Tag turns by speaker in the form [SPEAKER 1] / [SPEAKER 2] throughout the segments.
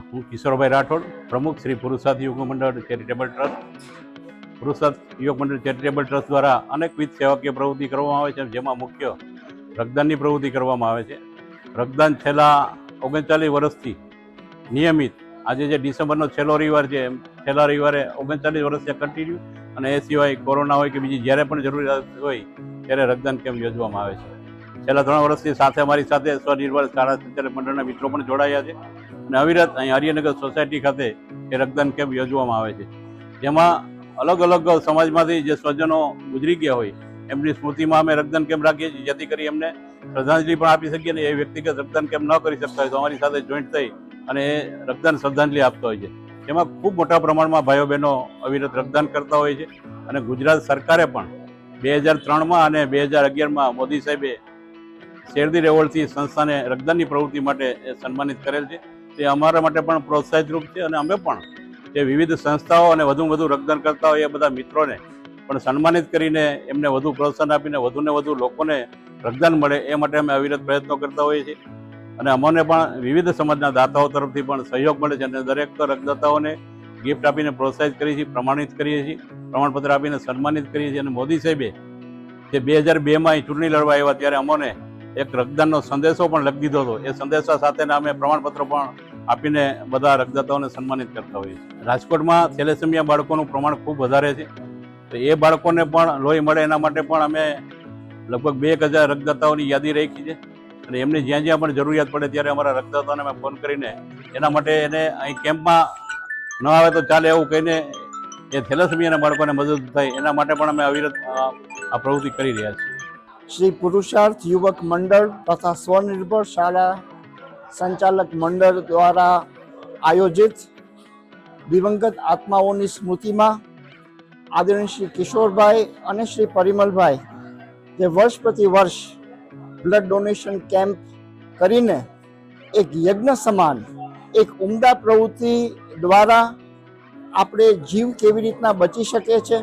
[SPEAKER 1] હા, કિશોરભાઈ રાઠોડ પ્રમુખ શ્રી પુરુષાર્થ યોગ મંડળ ચેરિટેબલ ટ્રસ્ટ. પુરુષાર્થ યોગ મંડળ ચેરિટેબલ ટ્રસ્ટ દ્વારા અનેકવિધ સેવાકીય પ્રવૃત્તિ કરવામાં આવે છે જેમાં મુખ્ય રક્તદાનની પ્રવૃત્તિ કરવામાં આવે છે. રક્તદાન છેલ્લા ઓગણચાલીસ વર્ષથી નિયમિત આજે જે ડિસેમ્બરનો છેલ્લો રવિવાર છે એમ છેલ્લા રવિવારે ઓગણચાલીસ વર્ષથી કન્ટિન્યુ અને એ સિવાય કોરોના હોય કે બીજી જ્યારે પણ જરૂરિયાત હોય ત્યારે રક્તદાન કેમ્પ યોજવામાં આવે છે. છેલ્લા ત્રણ વર્ષથી સાથે અમારી સાથે સ્વનિર્ભર શાળા સંચાલક મંડળના મિત્રો પણ જોડાયા છે. અને અવિરત અહીં આર્યનગર સોસાયટી ખાતે એ રક્તદાન કેમ્પ યોજવામાં આવે છે. જેમાં અલગ અલગ સમાજમાંથી જે સ્વજનો ગુજરી ગયા હોય, એમની સ્મૃતિમાં અમે રક્તદાન કેમ્પ રાખીએ છીએ, જેથી કરી એમને શ્રદ્ધાંજલિ પણ આપી શકીએ અને એ વ્યક્તિગત રક્તદાન કેમ્પ ન કરી શકતા હોય તો અમારી સાથે જોઈન્ટ થઈ અને એ રક્તદાન શ્રદ્ધાંજલિ આપતા હોય છે. એમાં ખૂબ મોટા પ્રમાણમાં ભાઈઓ બહેનો અવિરત રક્તદાન કરતા હોય છે અને ગુજરાત સરકારે પણ બે હજાર ત્રણમાં અને બે હજાર અગિયારમાં મોદી સાહેબે શેરદી રેવોલથી સંસ્થાને રક્તદાનની પ્રવૃત્તિ માટે એ સન્માનિત કરેલ છે. તે અમારા માટે પણ પ્રોત્સાહિત રૂપ છે અને અમે પણ જે વિવિધ સંસ્થાઓ અને વધુમાં વધુ રક્તદાન કરતા હોય એ બધા મિત્રોને પણ સન્માનિત કરીને એમને વધુ પ્રોત્સાહન આપીને વધુને વધુ લોકોને રક્તદાન મળે એ માટે અમે અવિરત પ્રયત્નો કરતા હોઈએ છીએ. અને અમને પણ વિવિધ સમાજના દાતાઓ તરફથી પણ સહયોગ મળે છે અને દરેક રક્તદાતાઓને ગિફ્ટ આપીને પ્રોત્સાહિત કરીએ છીએ, પ્રમાણિત કરીએ છીએ, પ્રમાણપત્ર આપીને સન્માનિત કરીએ છીએ. અને મોદી સાહેબે જે બે હજાર બેમાં ચૂંટણી લડવા આવ્યા ત્યારે અમોને એક રક્તદાનનો સંદેશો પણ લખી દીધો હતો. એ સંદેશા સાથેના અમે પ્રમાણપત્ર પણ આપીને બધા રક્તદાતાઓને સન્માનિત કરતા હોઈએ છીએ. રાજકોટમાં થેલેસેમિયા બાળકોનું પ્રમાણ ખૂબ વધારે છે. તો એ બાળકોને પણ લોહી મળે એના માટે પણ અમે લગભગ બે એક હજાર રક્તદાતાઓની યાદી રાખી છે. અને એમને જ્યાં જ્યાં પણ જરૂરિયાત પડે ત્યારે અમારા રક્તદાતાઓને અમે ફોન કરીને એના માટે એને અહીં કેમ્પમાં ન આવે તો ચાલે એવું કહીને એ થેલેસેમિયાના બાળકોને મદદ થાય એના માટે પણ અમે અવિરત આ પ્રવૃત્તિ કરી રહ્યા છીએ.
[SPEAKER 2] શ્રી પુરુષાર્થ યુવક મંડળ તથા સ્વનિર્ભર શાળા સંચાલક મંડળ દ્વારા આયોજિત દિવંગત આત્માઓની સ્મૃતિમાં આદરણીય શ્રી કિશોરભાઈ અને શ્રી પરિમલભાઈ, જે વર્ષ પ્રતિ વર્ષ બ્લડ ડોનેશન કેમ્પ કરીને એક યજ્ઞ સમાન, એક ઉમદા પ્રવૃત્તિ દ્વારા આપણે જીવ કેવી રીતના બચી શકે છે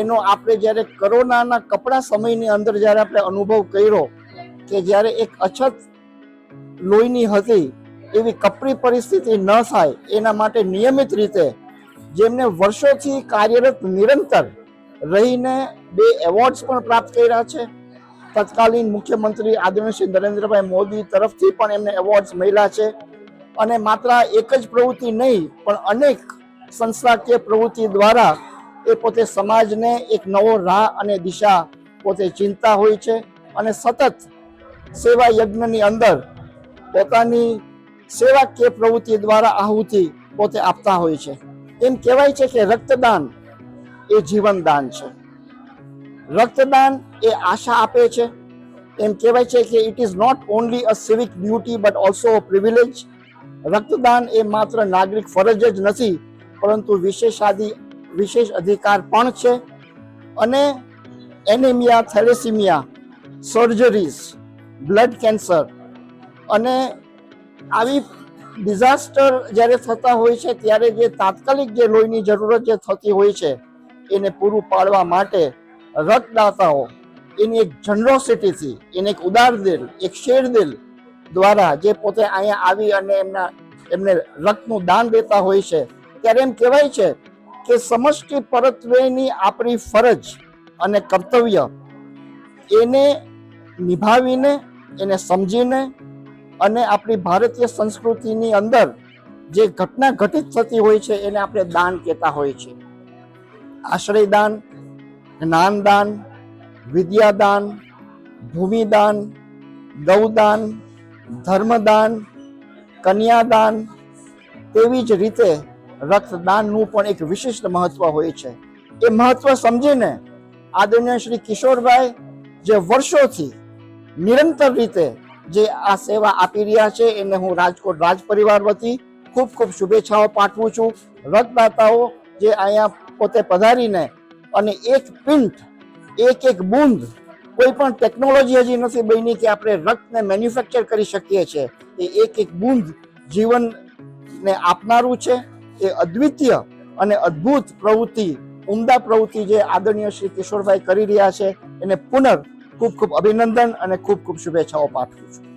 [SPEAKER 2] એનો આપણે જ્યારે કરોનાના કપડા સમયની અંદર જ્યારે આપણે અનુભવ કર્યો કે જ્યારે એક અછત લોહીની હતી, એવી કપરી પરિસ્થિતિ ન થાય, એના માટે નિયમિત રીતે જેમને વર્ષોથી કાર્યરત નિરંતર રહીને બે એવોર્ડ્સ પણ પ્રાપ્ત કર્યા છે. તત્કાલીન મુખ્યમંત્રી આદરણીય શ્રી નરેન્દ્રભાઈ મોદી તરફથી પણ એમને એવોર્ડ્સ મળ્યા છે. અને માત્ર એક જ પ્રવૃત્તિ નહીં, પણ અનેક સંસ્થાકીય પ્રવૃત્તિ દ્વારા એ પોતે સમાજને એક નવો રાહ અને દિશા પોતે ચિંતા હોય છે અને સતત સેવા યજ્ઞની અંદર પોતાની સેવા કે પ્રવૃત્તિ દ્વારા આહુતિ પોતે આપતા હોય છે. એમ કહેવાય છે કે રક્તદાન એ જીવનદાન છે. રક્તદાન એ આશા આપે છે. એમ કહેવાય છે કે it is not only a civic duty but also a privilege રક્તદાન એ માત્ર નાગરિક ફરજ જ નથી, પરંતુ વિશેષાધિ વિશેષ અધિકાર પણ છે અને anaemia, thalassaemia surgeries blood cancer અને આવી ડિઝાસ્ટર જ્યારે થતા હોય છે, ત્યારે જે તાત્કાલિક જે લોહીની જરૂરત જે થતી હોય છે, એને પૂરું પાડવા માટે રક્તદાતાઓ એની એક જનરોસિટીથી એને એક ઉદાર દિલ, એક શેર દિલ દ્વારા જે પોતે અહીંયા આવી અને એમના, એમને રક્તનું દાન દેતા હોય છે. ત્યારે એમ કહેવાય છે કે સમષ્ટિ પરત્વેની આપણી ફરજ અને કર્તવ્ય એને નિભાવીને, એને સમજીને અને આપણી ભારતીય સંસ્કૃતિની અંદર જે ઘટના ઘટિત થતી હોય છે એને આપણે દાન કહેતા હોય છે. આશ્રયદાન, જ્ઞાનદાન, વિદ્યાદાન, ભૂમિદાન, ગૌદાન, ધર્મદાન, કન્યાદાન તેવી જ રીતે રક્તદાનનું પણ એક વિશિષ્ટ મહત્વ હોય છે. એ મહત્વ સમજીને આદરણીય શ્રી કિશોરભાઈ જે વર્ષોથી નિરંતર રીતે જે આ સેવા આપી રહ્યા છે, એને હું રાજકોટ રાજ પરિવાર વતી ખૂબ ખૂબ શુભેચ્છાઓ પાઠવું છું. રક્તદાતાઓ જે અહીંયા પોતે પધારીને અને એક પિંટ એક એક બૂંદ કોઈ પણ ટેકનોલોજી હજી નથી બની કે આપણે રક્તને મેન્યુફેક્ચર કરી શકીએ છીએ. એ એક એક બૂંદ જીવનને આપનારું છે. એ અદ્વિતીય અને અદ્ભુત પ્રવૃત્તિ, ઉમદા પ્રવૃત્તિ જે આદરણીય શ્રી કિશોરભાઈ કરી રહ્યા છે, એને પુનઃ ખૂબ ખૂબ અભિનંદન અને ખૂબ ખૂબ શુભેચ્છાઓ પાઠવું છું.